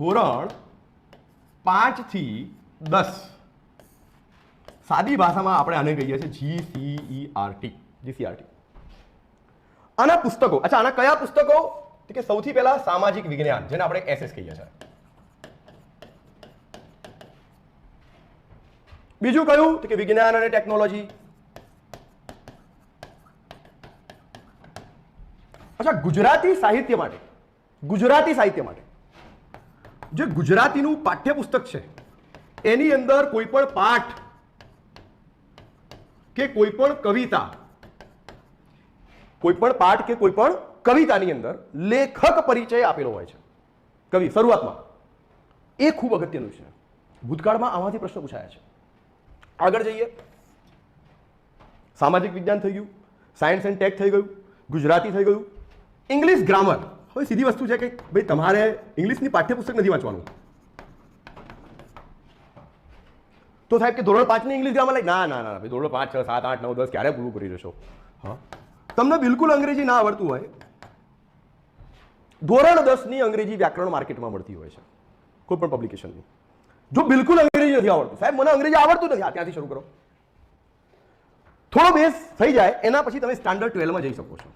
ધોરણ પાંચથી દસ. સાદી ભાષામાં આપણે આને કહીએ છીએ જી, સી આર જીસીઆરટી આના પુસ્તકો, અચ્છા, આના કયા પુસ્તકો? કે સૌથી પહેલા સામાજિક વિજ્ઞાન, જેને આપણે એસએસ કહીએ છીએ. બીજું કયું? કે વિજ્ઞાન અને ટેકનોલોજી. અચ્છા, ગુજરાતી સાહિત્ય માટે, ગુજરાતી સાહિત્ય માટે જે ગુજરાતીનું પાઠ્યપુસ્તક છે, એની અંદર કોઈ પણ પાઠ કે કોઈ પણ કવિતા કોઈ પણ પાઠ કે કોઈ પણ કવિતાની અંદર લેખક પરિચય આપેલો હોય છે. કવિ, શરૂઆતમાં. એ ખૂબ અગત્યનું છે. ભૂતકાળમાં આમાંથી પ્રશ્ન પૂછાયા છે. આગળ જઈએ. સામાજિક વિજ્ઞાન થઈ ગયું, સાયન્સ એન્ડ ટેક થઈ ગયું, ગુજરાતી થઈ ગયું, ઇંગ્લિશ ગ્રામર. હવે સીધી વસ્તુ છે કે ભાઈ તમારે ઇંગ્લિશની પાઠ્યપુસ્તક નથી વાંચવાનું? તો સાહેબ કે ધોરણ પાંચની ઇંગ્લિશ ગ્રામર લાઈક ના ના ના ભાઈ, ધોરણ પાંચ, છ, સાત, આઠ, નવ, દસ, ક્યારે પૂરું કરી જશો? હા? તમને બિલકુલ અંગ્રેજી ના આવડતું હોય. ધોરણ દસની અંગ્રેજી વ્યાકરણ માર્કેટમાં મળતી હોય છે, કોઈ પણ પબ્લિકેશનની જો બિલકુલ અંગ્રેજી નથી આવડતું. સાહેબ, મને અંગ્રેજી આવડતું નથી. ત્યાંથી શરૂ કરો. થોડો બેસ થઈ જાય, એના પછી તમે સ્ટાન્ડર્ડ ટ્વેલ્વમાં જઈ શકો છો.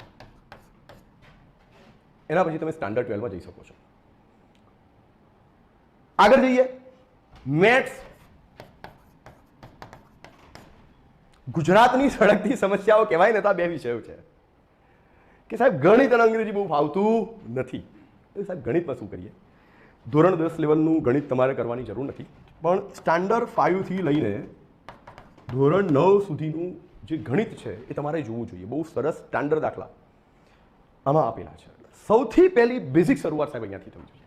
એના પછી તમે સ્ટાન્ડર્ડ ટ્વેલ્વમાં જઈ શકો છો. આગળ જઈએ. મેથ્સ ગુજરાતની સળગતી સમસ્યાઓ કહેવાય ને તો બે વિષયો છે. કે સાહેબ, ગણિત અને અંગ્રેજી બહુ ફાવતું નથી. સાહેબ, ગણિતમાં શું કરીએ? ધોરણ દસ લેવલનું ગણિત તમારે કરવાની જરૂર નથી. પણ સ્ટાન્ડર્ડ ફાઇવથી લઈને ધોરણ નવ સુધીનું જે ગણિત છે, એ તમારે જોવું જોઈએ. બહુ સરસ સ્ટાન્ડર્ડ દાખલા આમાં આપેલા છે. સૌથી પહેલી બેઝિક શરૂઆત સાહેબ અહીંયાથી જોઈએ.